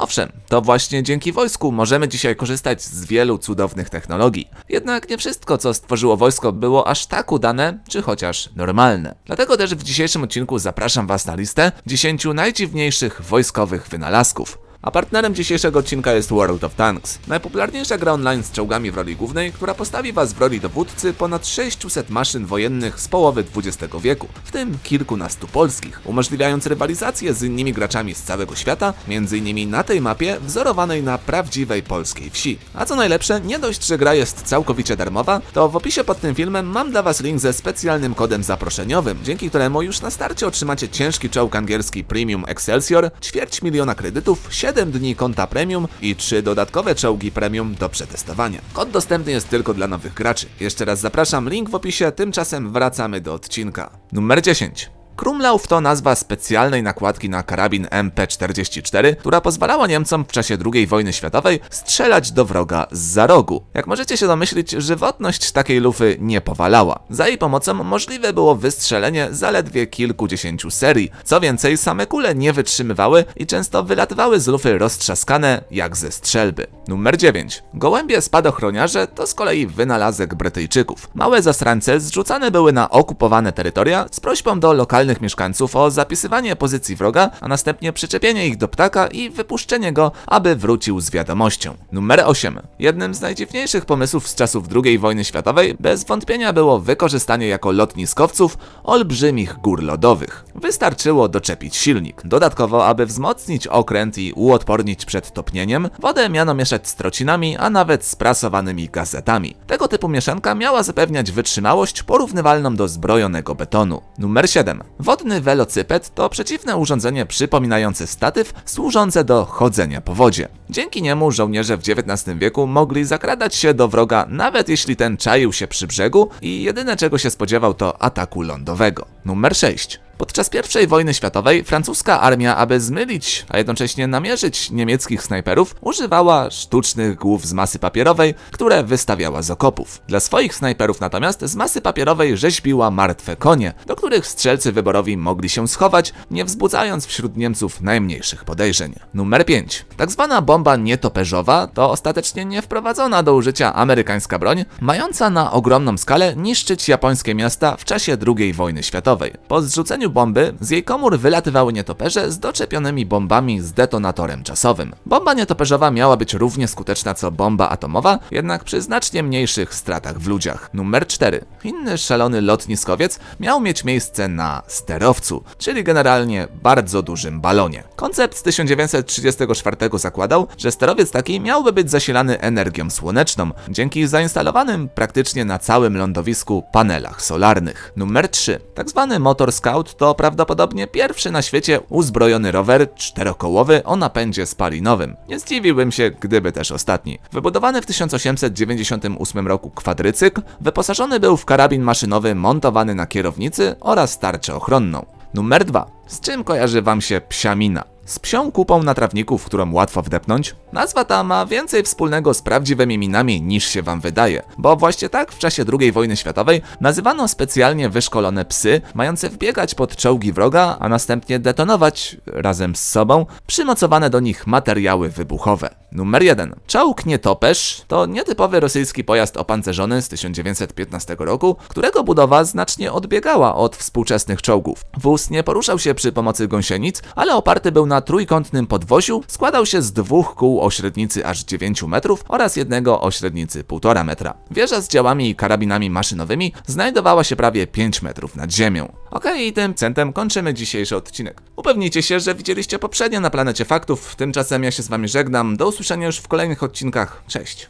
Owszem, to właśnie dzięki wojsku możemy dzisiaj korzystać z wielu cudownych technologii. Jednak nie wszystko, co stworzyło wojsko, było aż tak udane, czy chociaż normalne. Dlatego też w dzisiejszym odcinku zapraszam Was na listę 10 najdziwniejszych wojskowych wynalazków. A partnerem dzisiejszego odcinka jest World of Tanks, najpopularniejsza gra online z czołgami w roli głównej, która postawi was w roli dowódcy ponad 600 maszyn wojennych z połowy XX wieku, w tym kilkunastu polskich, umożliwiając rywalizację z innymi graczami z całego świata, m.in. na tej mapie wzorowanej na prawdziwej polskiej wsi. A co najlepsze, nie dość, że gra jest całkowicie darmowa, to w opisie pod tym filmem mam dla was link ze specjalnym kodem zaproszeniowym, dzięki któremu już na starcie otrzymacie ciężki czołg angielski Premium Excelsior, ćwierć miliona kredytów, 7 dni konta premium i 3 dodatkowe czołgi premium do przetestowania. Kod dostępny jest tylko dla nowych graczy. Jeszcze raz zapraszam, link w opisie, tymczasem wracamy do odcinka. Numer 10. Krumlauf to nazwa specjalnej nakładki na karabin MP-44, która pozwalała Niemcom w czasie II wojny światowej strzelać do wroga z za rogu. Jak możecie się domyślić, żywotność takiej lufy nie powalała. Za jej pomocą możliwe było wystrzelenie zaledwie kilkudziesięciu serii. Co więcej, same kule nie wytrzymywały i często wylatywały z lufy roztrzaskane jak ze strzelby. Numer 9. Gołębie spadochroniarze to z kolei wynalazek Brytyjczyków. Małe zasrańce zrzucane były na okupowane terytoria z prośbą do lokalnych mieszkańców o zapisywanie pozycji wroga, a następnie przyczepienie ich do ptaka i wypuszczenie go, aby wrócił z wiadomością. Numer 8. Jednym z najdziwniejszych pomysłów z czasów II wojny światowej bez wątpienia było wykorzystanie jako lotniskowców olbrzymich gór lodowych. Wystarczyło doczepić silnik. Dodatkowo, aby wzmocnić okręt i uodpornić przed topnieniem, wodę miano mieszać z trocinami, a nawet z prasowanymi gazetami. Tego typu mieszanka miała zapewniać wytrzymałość porównywalną do zbrojonego betonu. Numer 7. Wodny welocyped to przeciwne urządzenie przypominające statyw służące do chodzenia po wodzie. Dzięki niemu żołnierze w XIX wieku mogli zakradać się do wroga nawet jeśli ten czaił się przy brzegu i jedyne czego się spodziewał to ataku lądowego. Numer 6. Podczas I wojny światowej francuska armia, aby zmylić, a jednocześnie namierzyć niemieckich snajperów, używała sztucznych głów z masy papierowej, które wystawiała z okopów. Dla swoich snajperów natomiast z masy papierowej rzeźbiła martwe konie, do których strzelcy wyborowi mogli się schować, nie wzbudzając wśród Niemców najmniejszych podejrzeń. Numer 5. Tak zwana bomba nietoperzowa to ostatecznie nie wprowadzona do użycia amerykańska broń, mająca na ogromną skalę niszczyć japońskie miasta w czasie II wojny światowej. Po zrzuceniu bomby z jej komór wylatywały nietoperze z doczepionymi bombami z detonatorem czasowym. Bomba nietoperzowa miała być równie skuteczna co bomba atomowa, jednak przy znacznie mniejszych stratach w ludziach. Numer 4. Inny szalony lotniskowiec miał mieć miejsce na sterowcu, czyli generalnie bardzo dużym balonie. Koncept z 1934 zakładał, że sterowiec taki miałby być zasilany energią słoneczną, dzięki zainstalowanym praktycznie na całym lądowisku panelach solarnych. Numer 3. Tak zwany Motor Scout to prawdopodobnie pierwszy na świecie uzbrojony rower czterokołowy o napędzie spalinowym. Nie zdziwiłbym się, gdyby też ostatni. Wybudowany w 1898 roku kwadrycykl wyposażony był w karabin maszynowy montowany na kierownicy oraz tarczę ochronną. Numer 2. Z czym kojarzy wam się psiamina? Z psią kupą na trawniku, w którą łatwo wdepnąć? Nazwa ta ma więcej wspólnego z prawdziwymi minami niż się wam wydaje, bo właśnie tak w czasie II wojny światowej nazywano specjalnie wyszkolone psy, mające wbiegać pod czołgi wroga, a następnie detonować razem z sobą przymocowane do nich materiały wybuchowe. Numer 1. Czołg nietoperz to nietypowy rosyjski pojazd opancerzony z 1915 roku, którego budowa znacznie odbiegała od współczesnych czołgów. Wóz nie poruszał się przy pomocy gąsienic, ale oparty był na trójkątnym podwoziu, składał się z dwóch kół o średnicy aż 9 metrów oraz jednego o średnicy 1,5 metra. Wieża z działami i karabinami maszynowymi znajdowała się prawie 5 metrów nad ziemią. Okej, i tym centem kończymy dzisiejszy odcinek. Upewnijcie się, że widzieliście poprzednio na Planecie Faktów, tymczasem ja się z wami żegnam, do usłyszenia już w kolejnych odcinkach, cześć!